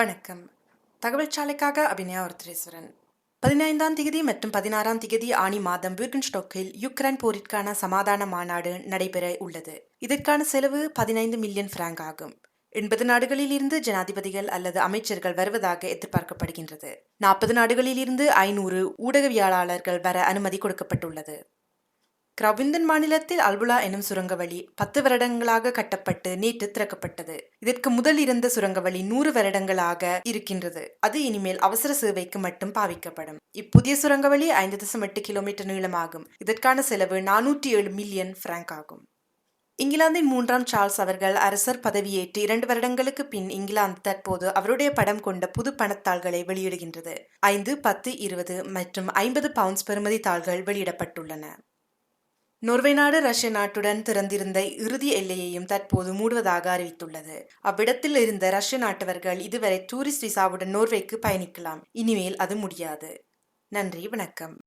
வணக்கம். தகவல் சாலைக்காக அபிநயா ஒருத்தரேஸ்வரன் பதினைந்தாம் திகதி மற்றும் பதினாறாம் திகதி ஆணி மாதம் விர்கன்ஸ்டோக்கில் யுக்ரைன் போரிற்கான சமாதான மாநாடு நடைபெற உள்ளது. இதற்கான செலவு பதினைந்து மில்லியன் பிராங்க் ஆகும். எண்பது நாடுகளில் இருந்து ஜனாதிபதிகள் அல்லது அமைச்சர்கள் வருவதாக எதிர்பார்க்கப்படுகின்றது. நாற்பது நாடுகளில் இருந்து ஐநூறு ஊடகவியலாளர்கள் வர அனுமதி கொடுக்கப்பட்டுள்ளது. கிராபிந்தன் மாநிலத்தில் அல்புலா எனும் சுரங்கவழி பத்து வருடங்களாக கட்டப்பட்டு நேற்று திறக்கப்பட்டது. இதற்கு முதல் இருந்த சுரங்கவழி நூறு வருடங்களாக இருக்கின்றது. அது இனிமேல் அவசர சேவைக்கு மட்டும் பாவிக்கப்படும். இப்புதிய சுரங்கவழி ஐந்து தசம் எட்டு கிலோமீட்டர் நீளமாகும். இதற்கான செலவு நானூற்றி ஏழு மில்லியன் பிராங்க் ஆகும். இங்கிலாந்தின் மூன்றாம் சார்ல்ஸ் அவர்கள் அரசர் பதவியேற்று இரண்டு வருடங்களுக்கு பின் இங்கிலாந்து தற்போது அவருடைய படம் கொண்ட புது பணத்தாள்களை வெளியிடுகின்றது. ஐந்து பத்து இருபது மற்றும் ஐம்பது பவுண்ட்ஸ் பெறுமதி தாள்கள் வெளியிடப்பட்டுள்ளன. நோர்வே நாடு ரஷ்ய நாட்டுடன் திறந்திருந்த இறுதி எல்லையையும் தற்போது மூடுவதாக அறிவித்துள்ளது. அவ்விடத்தில் இருந்த ரஷ்ய நாட்டவர்கள் இதுவரை டூரிஸ்ட் விசாவுடன் நோர்வேக்கு பயணிக்கலாம். இனிமேல் அது முடியாது. நன்றி வணக்கம்.